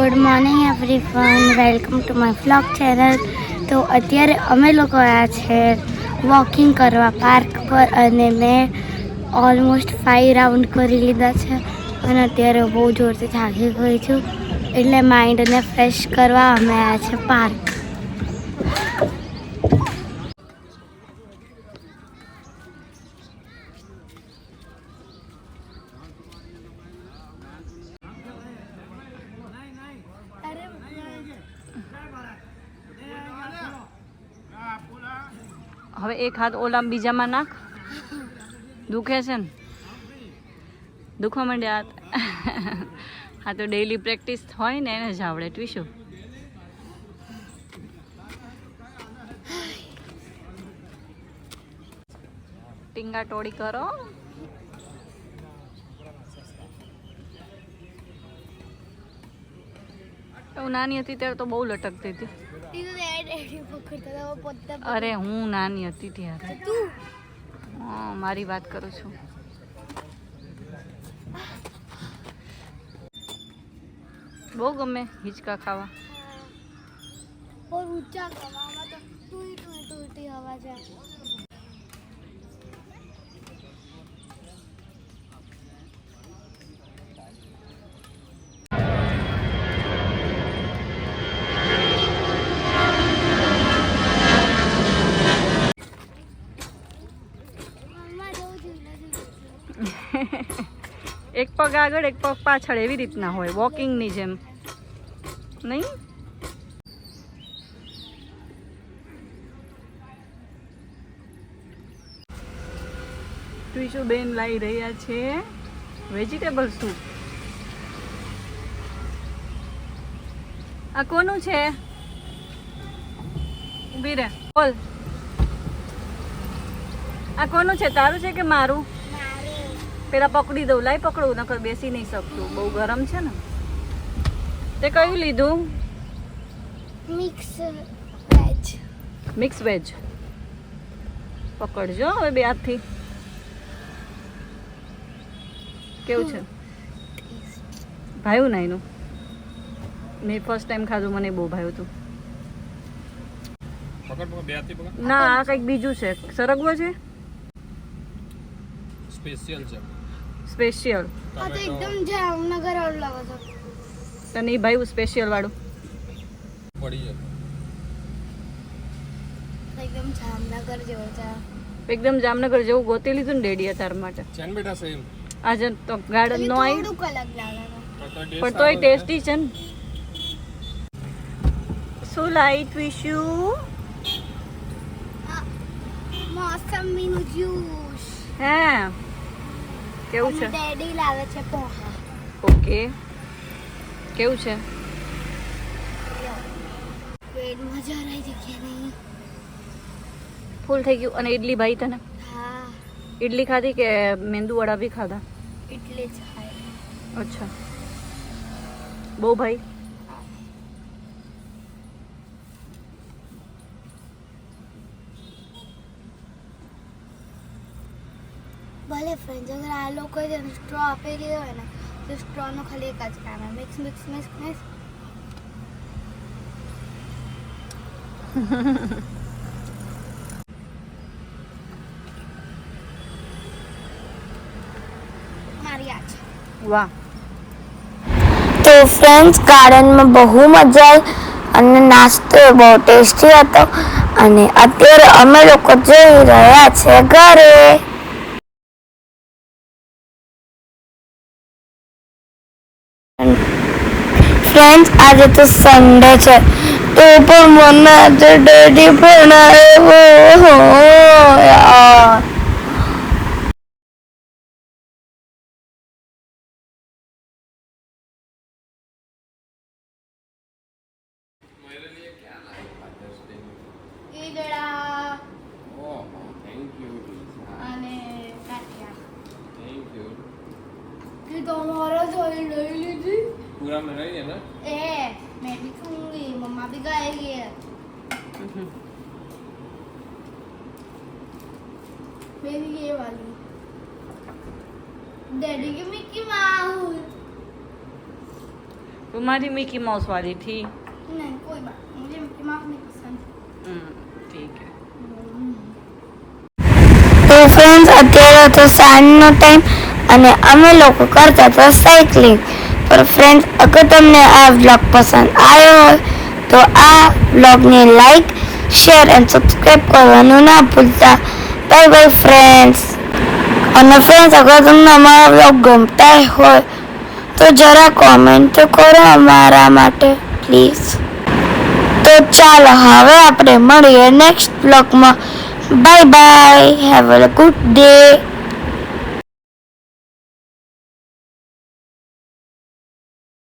Good morning everyone welcome to my vlog channel તો અત્યારે અમે લોકો આવ્યા છે વોકિંગ કરવા પાર્ક પર અને મેં ઓલમોસ્ટ ફાઈવ રાઉન્ડ કરી લીધા છે. અને અત્યારે બહુ જોરથી થાકી ગઈ છું. એટલે માઇન્ડને ફ્રેશ કરવા અમે આવ્યા છે પાર્ક હવે એક હાથ ઓલા બીજામાં નાખ. દુખે છે ને? દુખવા માંડે હાથ. હા તો ડેઈલી પ્રેક્ટિસ હોય ને, એને જ આવડે, ટ્વીશું. ટીંગા ટોળી કરો. હું નાની હતી, ત્યારે તો બહુ લટકતી હતી. અરે હું નાની હતી ત્યારે. મારી વાત કરું છું. બહુ ગમે હિંચકા ખાવા. બહુ ઊંચા ખાવા તો તું તૂટી અવાજ આવે. એક પગ આગળ, એક પગ પાછળ, એવી રીતના હોય વોકિંગની જેમ. નહીં? ટ્વીશુ બેન લાવી રહ્યા છે વેજીટેબલ સૂપ આ કોનું છે? ઊભી રે બોલ. આ કોનું છે? તારું છે કે મારું? પેલા પકડી દઉં લાઈ પકડું નકર બેસી નહીં શકતું. બહુ ગરમ છે ને. તે કયું લીધું? Mix veg. Mix veg. પકડજો હવે બે હાથથી. કેવું છે? ભાવ્યું ના એનું? મેં ફર્સ્ટ ટાઈમ ખાધું મને બહુ ભાવ્યું હતું. ના આ કંઈક બીજું છે. સરગવો છે? સ્પેશિયલ છે. સ્પેશિયલ આ તો એકદમ જામનગર વાળું લાગે છે. તને એ ભાવ્યું સ્પેશિયલ વાળું. પડી જાય. એકદમ જામનગર જેવો છે. એકદમ જામનગર જેવું ગોતી લીધું ને ડેડીએ તાર માટે. ચેન બેટા સેમ આજે તો ગાર્ડન નો આવી થોડું અલગ લાગે પણ તોય ટેસ્ટી છે ને. શું લાઈટ વિશ્યુ મોસંબીનું જ્યુસ હે. કેવું છે? ડેડી લાવે છે પોહા. ઓકે. કેવું છે? મજા રહી જગ્યા નહીં? ફૂલ થઈ ગયું. અને ઇડલી ભાઈ તને? હા. ઇડલી ખાધી કે મેંદુ વડા બી ખાધા? ઈડલી જ ખાય અચ્છા. બહુ ભાઈ? ભલે ફ્રેન્ડ અગર આ લોકો સ્ટ્રો આપેલી હોય ને, તો સ્ટ્રોનો ખાલી એક જ કામ મિક્સ મિક્સ મિક્સ મિક્સ મારી આ છે. વાહ. તો ફ્રેન્ડ્સ ગાર્ડનમાં બહુ મજા આવી અને નાસ્તો બહુ ટેસ્ટી હતો. અને અત્યારે અમે લોકો જઈ રહ્યા છે ઘરે. ફ્રેન્ડ્સ આજે તો સન્ડે છે. તો પણ મને આજે ડેડી ભણાવ્યો યાર. ઈદડા ઓહો થેન્ક યુ અને કાઠિયા. થેન્ક યુ કે તમારા જોઈ લઈ લીધી. પૂરા में रही है ना ए मैं भी खाऊंगी मम्मा भी खाएगी मेरी ये वाली डैडी की मिक्की माउस तुम्हारी मिकी माउस वाली थी नहीं कोई बात मुझे मिकी माउस नहीं पसंद हम्म, ठीक है તો ફ્રેન્ડ્સ અત્યારે તો સાંજનો ટાઈમ અને અમે લોકો કરતા હતા સાયકલિંગ પર ફ્રેન્ડ્સ અગર તમને આ વ્લોગ પસંદ આવ્યો હોય, તો આ વ્લોગને લાઈક શેર એન્ડ સબસ્ક્રાઈબ કરવાનું ના ભૂલતા. બાય બાય ફ્રેન્ડ્સ અને ફ્રેન્ડ્સ અગર તમને અમારા વ્લોગ ગમતા હોય, તો જરા કોમેન્ટ તો કરો અમારા માટે પ્લીઝ તો ચાલો, હવે આપણે મળીએ નેક્સ્ટ બ્લોગમાં bye bye have a good day